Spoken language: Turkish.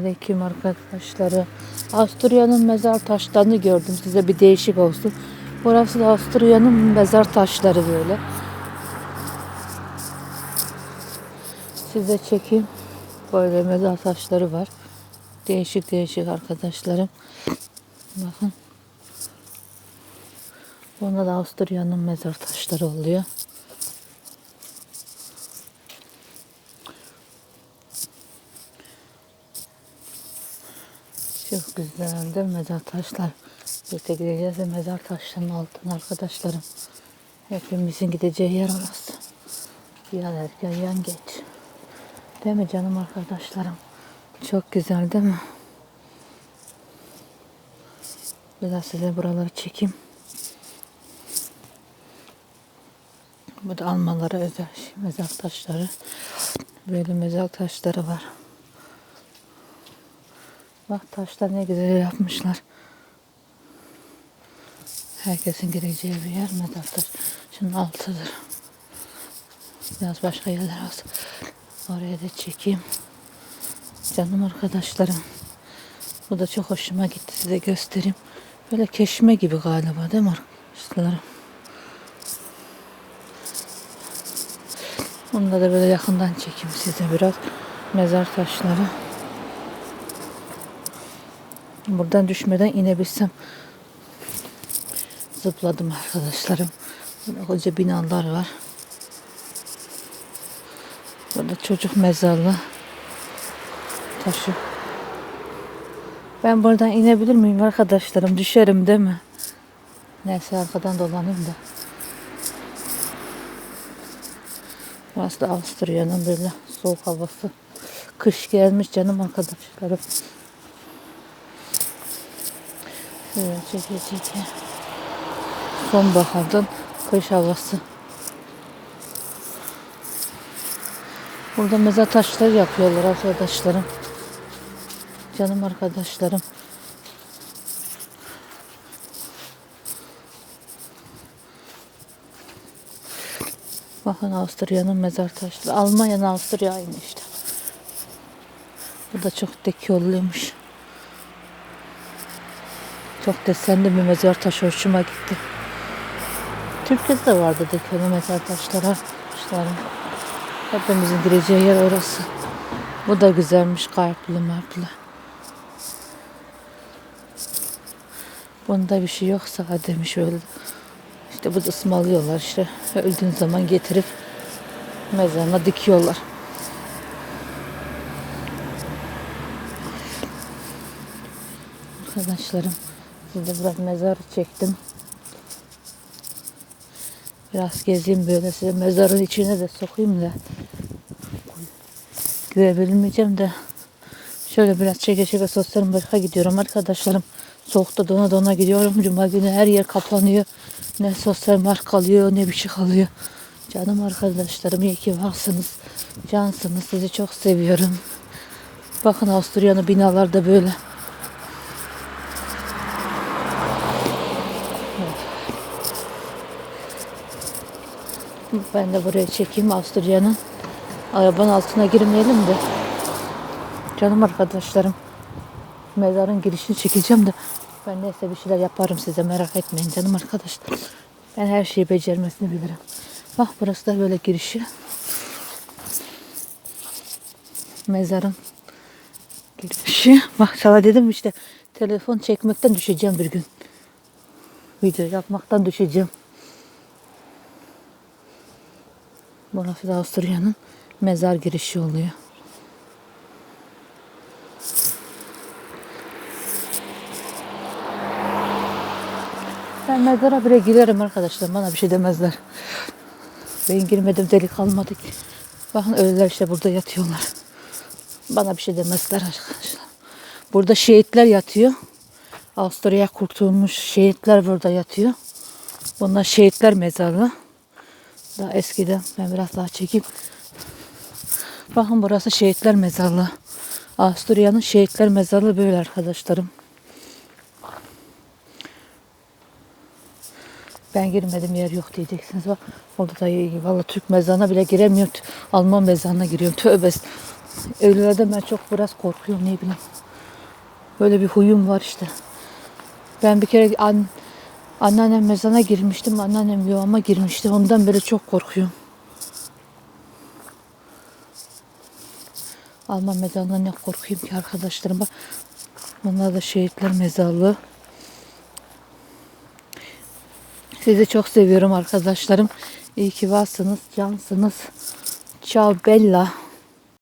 Aleyküm arkadaşları. Avusturya'nın mezar taşlarını gördüm. Size bir değişik olsun. Burası da Avusturya'nın mezar taşları böyle. Size çekeyim. Böyle mezar taşları var. Değişik değişik arkadaşlarım. Bakın. Bunda da Avusturya'nın mezar taşları oluyor. Çok güzeldir mezar taşlar. Birlikte gideceğiz ve mezar taşlarının altına arkadaşlarım. Hepimizin gideceği yer orası. Yan erken yan geç. Değil mi canım arkadaşlarım? Çok güzel değil mi? Biraz size buraları çekeyim. Bu da Almanlara özel şey, mezar taşları. Böyle mezar taşları var. Bak taşlar ne güzel yapmışlar. Herkesin gireceği bir yer taş. Şunun altıdır. Biraz başka yerler olsun. Oraya da çekeyim. Canım arkadaşlarım. Bu da çok hoşuma gitti. Size göstereyim. Böyle keşme gibi galiba değil mi arkadaşlarım? Bunu da böyle yakından çekeyim size biraz. Mezar taşları. Buradan düşmeden inebilsem. Zıpladım arkadaşlarım. Burada koca binalar var. Burada çocuk mezarlığı. Taşı. Ben buradan inebilir miyim arkadaşlarım? Düşerim değil mi? Neyse arkadan dolanayım da. Burası da Avusturya'nın böyle soğuk havası. Kış gelmiş canım arkadaşlarım. Şöyle çeke çeke. Sonbahardan kış havası. Burada mezar taşları yapıyorlar arkadaşlarım. Canım arkadaşlarım. Bakın Avusturya'nın mezar taşları. Almanya'nın Avusturya aynı işte. Bu da çok dekolluymuş. Çok desenli bir mezar taşı hoşuma gitti. Türkiye'de de vardı dekolu mezar taşları. arkadaşlarım. Hepimizin gireceği yer orası. Bu da güzelmiş kalpli marplı. Bunda bir şey yoksa demiş öyle. İşte bu da ısmarlıyorlar işte. Öldüğün zaman getirip mezarına dikiyorlar. Arkadaşlarım size biraz mezar çektim. Biraz gezeyim böyle size mezarın içine de sokayım da. Görebilmeyeceğim de. Şöyle biraz çeke çeke sosyal medyaya gidiyorum arkadaşlarım. Soğukta dona dona gidiyorum. Cuma günü her yer kapanıyor. Ne sosyal mark kalıyor ne bir şey kalıyor. Canım arkadaşlarım iyi ki varsınız. Cansınız. Sizi çok seviyorum. Bakın Avusturya'nın binalarda böyle. Ben de buraya çekeyim Avusturya'nın. Arabanın altına girmeyelim de. Canım arkadaşlarım. Mezarın girişini çekeceğim de. Ben neyse bir şeyler yaparım size merak etmeyin canım arkadaşlar. Ben her şeyi becermesini bilirim. Bak burası da böyle girişi. Mezarın girişi. Bak sana dedim işte telefon çekmekten düşeceğim bir gün. Video yapmaktan düşeceğim. Burası da Avusturya'nın mezar girişi oluyor. Ben mezara bile girerim arkadaşlar. Bana bir şey demezler. Ben girmedim delik kalmadı ki. Bakın ölüler işte burada yatıyorlar. Bana bir şey demezler arkadaşlar. Burada şehitler yatıyor. Avusturya kurtulmuş şehitler burada yatıyor. Bunlar şehitler mezarı. Daha eskiden ben biraz daha çekeyim. Bakın burası şehitler mezarlığı. Avusturya'nın şehitler mezarlığı böyle arkadaşlarım. Ben girmedim yer yok diyeceksiniz. Bak orada da. Valla Türk mezarına bile giremiyorum. Alman mezarına giriyorum. Tövbe. Ölülerden ben çok biraz korkuyorum ne bileyim. Böyle bir huyum var işte. Ben bir kere an, anneannem mezana girmiştim. Anneannem yuvama girmişti. Ondan beri çok korkuyorum. Alman mezarından ne korkuyum ki arkadaşlarım. Bak, bunlar da şehitler mezarlığı. Sizi çok seviyorum arkadaşlarım. İyi ki varsınız, cansınız. Ciao Bella.